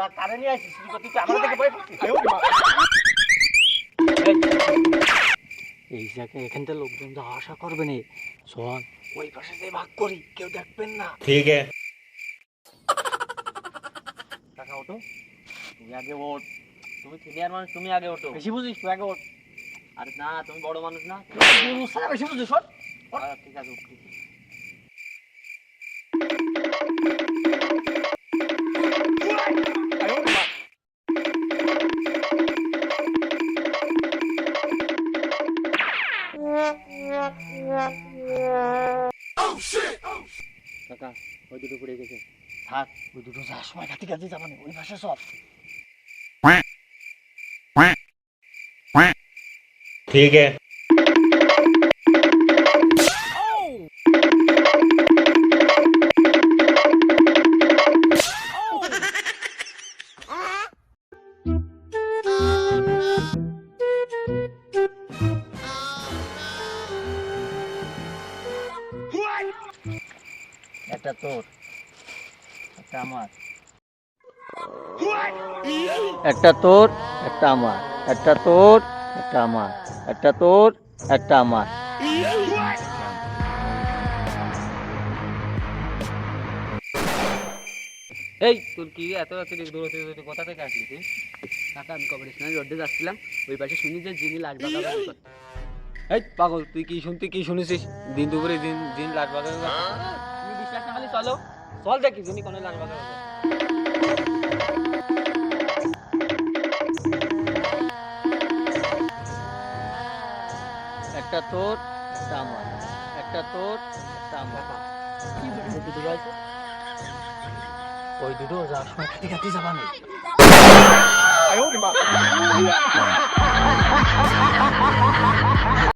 লা এই জায়গায় এখান থেকে লোকজন যা আশা করবে না। শোন ওই পাশে যে ভাগ করি কেউ দেখবেন না। ঠিক আছে। কাকা ওঠো। তুমি আগে ওঠ। তুমি সিনিয়র মানুষ তুমি আগে ওঠো। বেশি বুঝিস তুই আগে ওঠ। আরে না তুমি বড় মানুষ না। বেশি বুঝিস ঠিক আছে কাকা ওই দুটো পড়ে গেছে। থাক ওই দুটো যাওয়ার সময় কাছে কাছে যাবানি ভাষা সব। ঠিক আছে। একটা তোর একটা আমার। একটা তোর একটা আমার। একটা তোর একটা আমার। একটা তোর একটা আমার। এই তোর কি এত এত দৌড়তে দৌড়তে কোথা থেকে আসলি তুই? কাকা আমি কবে স্টেশনে রোডে যাচ্ছিলাম। ওই পাশে শুনি যে যিনি লাখ টাকা এই পাগল তুই কি শুনতে কি শুনেছিস? দিন দুপুরে দিন দিন বিশ্বাস না খালি একটা তোর একটা আমার। একটা তোর একটা আমার। দুটো ওই দুটো কাটি কাটি যাবা